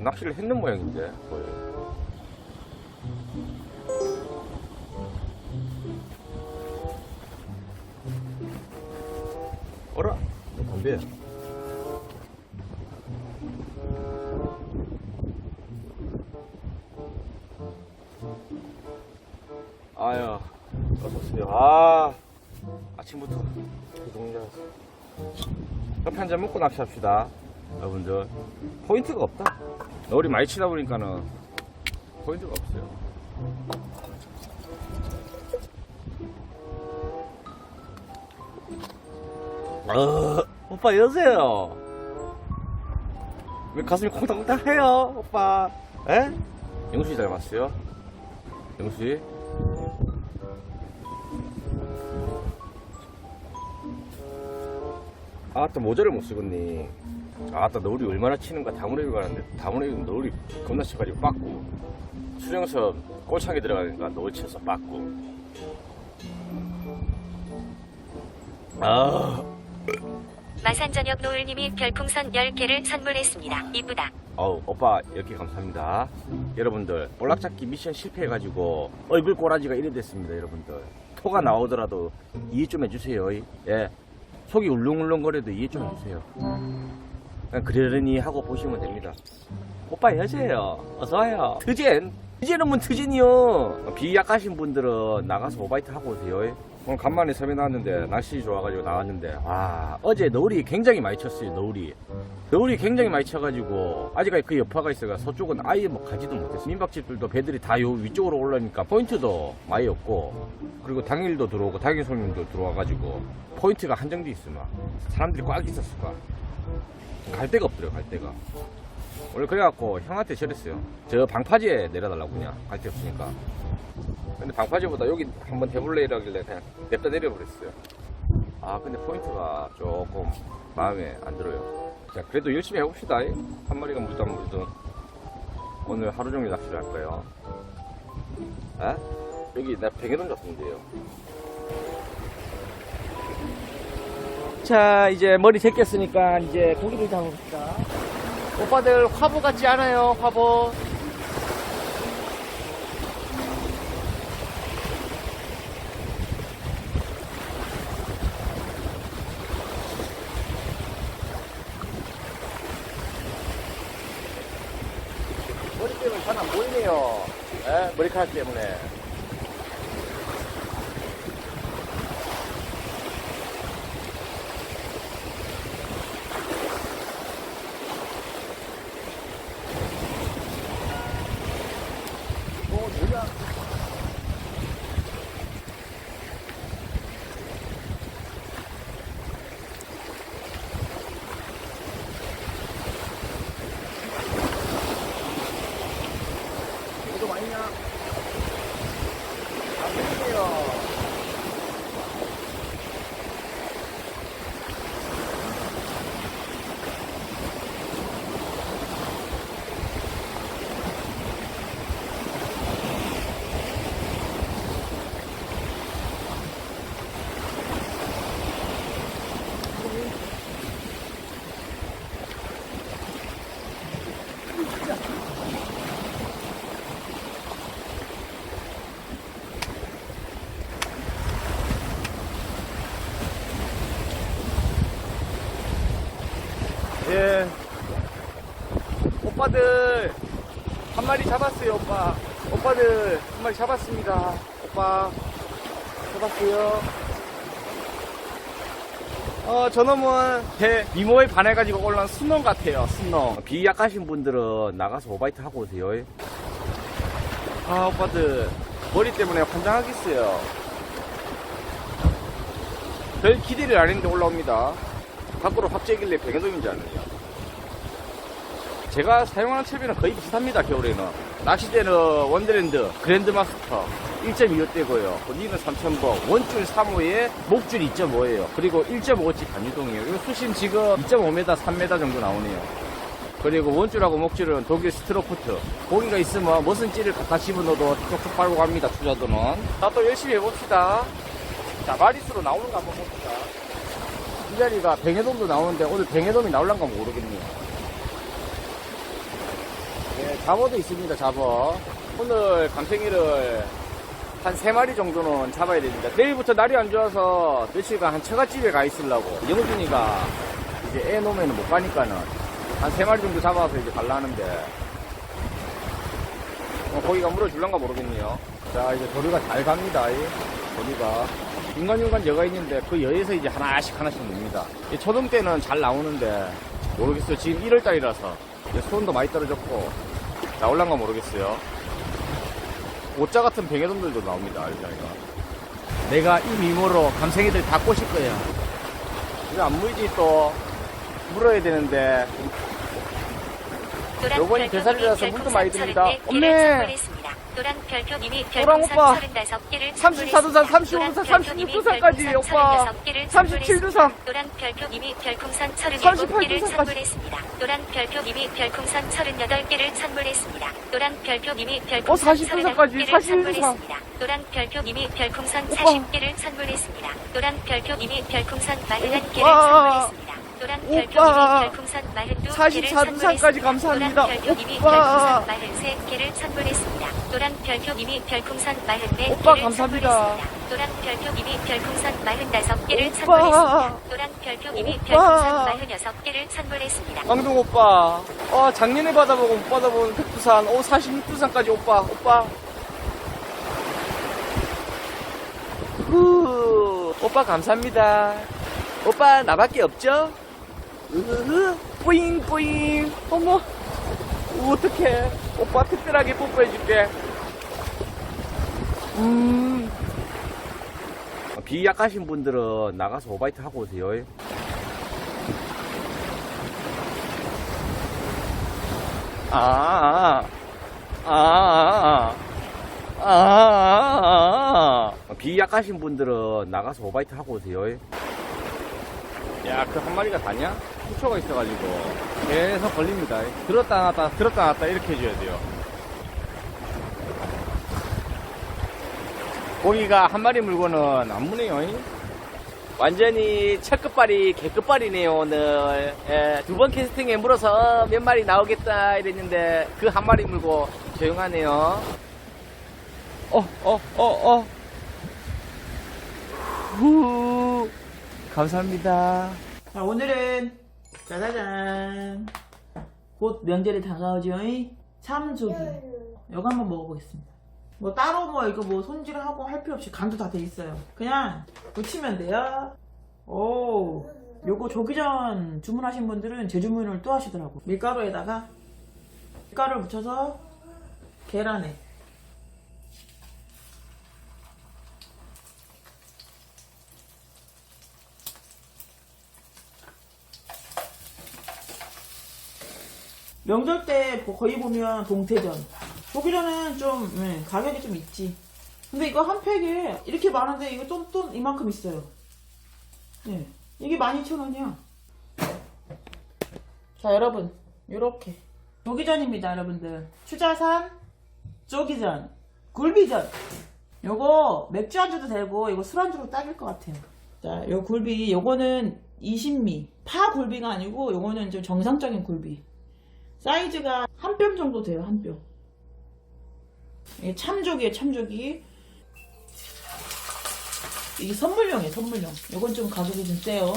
아까부터 낚시를 했는 모양인데 거의. 어라? 너 담배. 아유, 어서오세요. 아, 아침부터 동작. 커피 한잔 먹고 낚시합시다. 여러분들. 포인트가 없다. 너울이 많이 치다 보니까는 포인트가 없어요. 어, 오빠 여세요. 왜 가슴이 콩닥콩닥 해요, 오빠? 에? 영수이 닮았어요? 영수이? 아따 모자를 못 쓰겠니? 아따 너울이 얼마나 치는가 다문에비 가는데 다문에비 너울이 겁나 쳐가지고 빠꾸 수령선 꼬창에 들어가니까 너울 쳐서 빠꾸 아. 마산저녁 노을님이 별풍선 10개를 선물했습니다. 이쁘다. 어우 오빠 이렇게 감사합니다. 여러분들 볼락잡기 미션 실패해가지고 얼굴 꼬라지가 이래 됐습니다 여러분들. 토가 나오더라도 이해 좀 해주세요. 예 속이 울렁울렁거려도 이해 좀 해주세요. 그냥 그러려니 하고 보시면 됩니다. 오빠 여세요. 어서와요. 트젠 트젠은 뭐 트젠이요. 비 약하신 분들은 나가서 오바이트 하고 오세요. 오늘 간만에 섬에 나왔는데 날씨 좋아가지고 나왔는데 와 어제 너울이 굉장히 많이 쳤어요 너울이. 너울이 굉장히 많이 쳐가지고 아직까지 그 여파가 있어가 서쪽은 아예 뭐 가지도 못했어 민박집들도 배들이 다 요 위쪽으로 올라오니까 포인트도 많이 없고 그리고 당일도 들어오고 당일 손님도 들어와가지고 포인트가 한정돼 막 사람들이 꽉 있었을 거야. 갈 데가 없더래요 갈 데가 원래 그래갖고 형한테 저랬어요. 저 방파제에 내려달라고 그냥 갈 데 없으니까. 근데 방파제보다 여기 한번 해볼래 이러길래 그냥 냅다 내려버렸어요. 아 근데 포인트가 조금 마음에 안 들어요. 자 그래도 열심히 해봅시다. 한 마리가 물든 안 물든 오늘 하루 종일 낚시를 할 거예요. 에? 여기 나 뱅에돈 잡는데요. 자 이제 머리 제꼈으니까 이제 고기를 잡읍시다 오빠들 화보 같지 않아요 화보 머리 때문에 잘안 보이네요 에? 머리카락 때문에 오빠들 한 마리 잡았어요, 오빠. 오빠들 한 마리 잡았습니다. 오빠 잡았어요. 어, 저놈은 배 미모에 반해가지고 올라온 순놈 같아요, 순놈. 비 약하신 분들은 나가서 오바이트 하고 오세요. 아, 오빠들 머리 때문에 환장하겠어요. 별 기대를 안 했는데 올라옵니다. 밖으로 확 쬐길래 백여동인지 아느냐. 제가 사용하는 채비는 거의 비슷합니다, 겨울에는. 낚시대는 원더랜드, 그랜드마스터 1.25대고요. 니는 3,000번, 원줄 3호에 목줄 2.5예요. 그리고 1.5치 반유동이에요. 이거 수심 지금 2.5m, 3m 정도 나오네요. 그리고 원줄하고 목줄은 독일 스트로프트. 고기가 있으면 무슨 찌를 갖다 집어넣어도 촉촉 빨고 갑니다, 투자도는. 자, 또 열심히 해봅시다. 자, 마리수로 나오는 거 한번 봅시다. 이 자리가 뱅에돔도 나오는데 오늘 뱅에돔이 나올란가 모르겠네요. 예, 잡어도 있습니다, 잡어. 오늘 감생이를 한세 마리 정도는 잡아야 됩니다. 내일부터 날이 안 좋아서 며칠간 한 처갓집에 가 있으려고. 영준이가 이제 애 놓으면 못 가니까는 한세 마리 정도 잡아서 이제 갈라 하는데, 어, 거기가 물어줄란가 모르겠네요. 자, 이제 도리가 잘 갑니다, 이 도리가. 중간중간 여가 있는데 그 여에서 이제 하나씩 하나씩 놉니다. 이 초등 때는 잘 나오는데, 모르겠어요. 지금 1월달이라서 수온도 많이 떨어졌고, 나올란가 모르겠어요. 오자 같은 병해돔들도 나옵니다, 알자이가. 내가 이 미모로 감생이들 다 꼬실 거예요. 왜안 물지 또? 물어야 되는데. 요번이 대살이라서 물도 많이 듭니다. 34개 선물했습니다. 노란 별표님이 별풍선 오빠! 35개를 34두상, 35두상, 36두상까지 오빠! 37두상! 노란 별표님이 별풍선 38 37개를 두상까지. 선물했습니다. 노란 별표님이 별풍선 38개를 선물했습니다. 노란 별표님이 어, 별풍선 40두상까지, 39개를 41두상. 선물했습니다. 노란 별표님이 별풍선 오빠. 40개를 선물했습니다. 노란 별표님이 별풍선 41개를 오빠. 선물했습니다. 노란 오빠. 별표님이 별풍선 42개를 44두상까지 감사합니다. 노란 별표님이 오빠. 별풍선 43개를 선물했습니다. 노란 별표님이 별풍선 44개를 오빠, 감사합니다. 선물했습니다. 노란 별표님이 별풍선 45개를 오빠. 선물했습니다. 노란 별표님이 오빠. 별풍선 46개를 선물했습니다. 강동 오빠. 어, 작년에 받아보고 못 받아본 백두산, 오, 46두산까지 오빠, 오빠. 후, 오빠 감사합니다. 오빠 나밖에 없죠? 으흐흐, 뿌잉, 뿌잉. 어머, 어떡해. 오빠 특별하게 뽀뽀해줄게. 음. 비 약하신 분들은 나가서 오바이트 하고 오세요. 아, 아, 아, 아, 아, 아. 비 약하신 분들은 나가서 오바이트 하고 오세요. 야, 그 한 마리가 다냐? 수초가 있어가지고 계속 걸립니다. 들었다 놨다, 들었다 놨다 이렇게 해줘야 돼요. 고기가 한 마리 물고는 안 무네요. 이. 완전히 첫 끝발이 개끝발이네요 오늘 예, 두번 캐스팅에 물어서 몇 마리 나오겠다 이랬는데 그 한 마리 물고 조용하네요 어 어 어어 후 감사합니다 자, 오늘은 짜자잔. 곧 명절이 다가오죠. 참조기. 이거 한번 먹어보겠습니다. 뭐 따로 뭐 이거 뭐 손질하고 할 필요 없이 간도 다 돼 있어요. 그냥 부치면 돼요. 오, 요거 조기 전 주문하신 분들은 재주문을 또 하시더라고. 밀가루에다가 밀가루를 묻혀서 계란에 명절 때 보- 거의 보면 동태전. 조기전은 좀 예, 가격이 좀 있지. 근데 이거 한 팩에 이렇게 많은데 이거 좀, 좀 이만큼 있어요. 예. 이게 12,000원이야. 자, 여러분. 요렇게. 조기전입니다, 여러분들. 추자산, 조기전, 굴비전. 요거 맥주 안주도 되고 이거 술 안주로 딱일 것 같아요. 자, 요 굴비 요거는 20미. 파 굴비가 아니고 요거는 좀 정상적인 굴비. 사이즈가 한 뼘 정도 돼요, 한 뼘. 이게 참조기에 참조기. 이게 선물용이에요, 선물용. 요건 좀 가격이 좀 세요.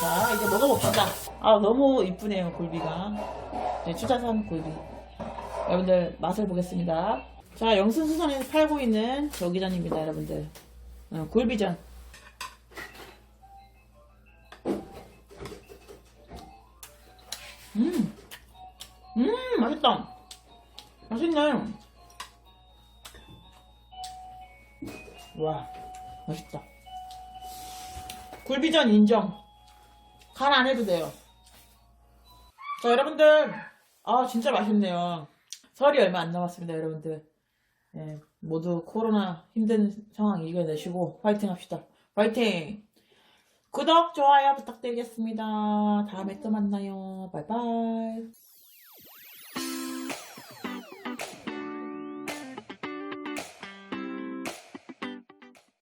자, 이제 먹어봅시다. 아, 너무 이쁘네요, 굴비가. 네, 추자산 굴비. 여러분들, 맛을 보겠습니다. 자, 영순수산에서 팔고 있는 조기전입니다, 여러분들. 어, 굴비전. 음, 음, 맛있다. 맛있네. 와, 맛있다. 굴비전 인정. 간 안 해도 돼요. 자, 여러분들. 아, 진짜 맛있네요. 설이 얼마 안 남았습니다, 여러분들. 예, 모두 코로나 힘든 상황 이겨내시고, 파이팅 합시다. 파이팅! 구독, 좋아요 부탁드리겠습니다. 다음에 또 만나요. 바이바이.